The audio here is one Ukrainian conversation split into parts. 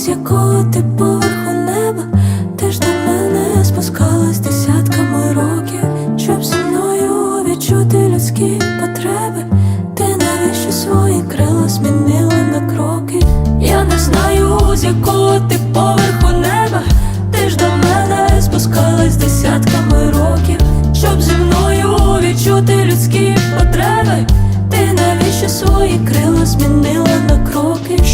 з якого ти поверху неба, ти ж до мене спускалась десятками років, щоб зі мною відчути людські потреби. Ти навіщо свої крила змінила на кроки? Я не знаю, з якого ти поверху неба, ти ж до мене спускалась десятками років, щоб зі мною відчути людські потреби. Ти навіщо свої крила змінила на кроки?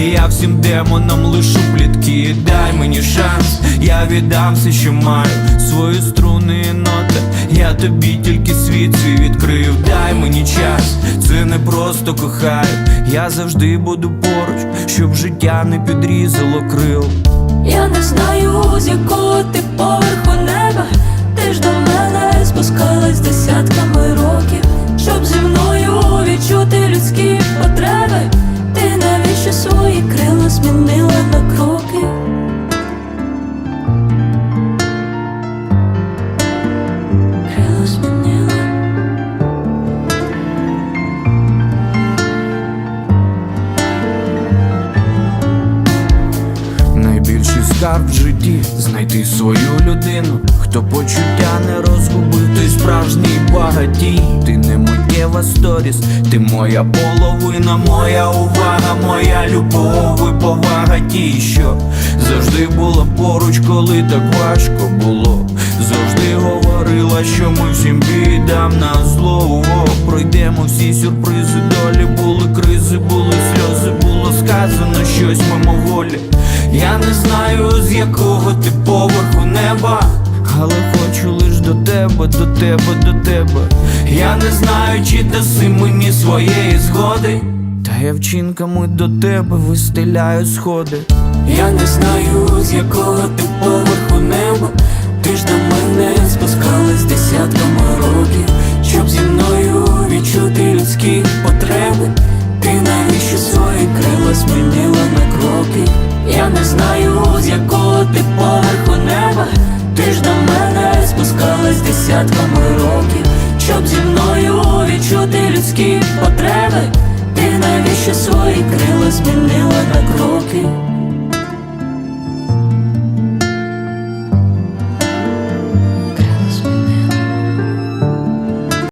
і я всім демонам лишу плітки. Дай мені шанс, я віддам все, що маю. Свої струни і ноти, я тобі тільки світ свій відкрив. Дай мені час, це не просто кохаю. Я завжди буду поруч, щоб життя не підрізало крил. Я не знаю, з якого скарб в житті знайти свою людину, хто почуття не розгубив, той справжній багатій. Ти не миттєва сторіс, ти моя половина, моя увага, моя любов і повага ті, що завжди була поруч, коли так важко було. Завжди говорила, що ми всім бідам на зло Пройдемо всі сюрпризи, долі були кризи, були сльози, було сказано щось мимоволі. Я не знаю, з якого ти поверху неба, але хочу лиш до тебе, до тебе, до тебе. Я не знаю, чи даси мені своєї згоди. Та я вчинками до тебе вистеляю сходи. Я не знаю, з якого ти поверху неба, ти ж до мене спускалась десятками років, щоб зі мною відчути людські потреби. Ти навіщо свої крила змінила на десятками років, щоб зі мною відчути людські потреби, ти навіщо свої крила змінила на кроки?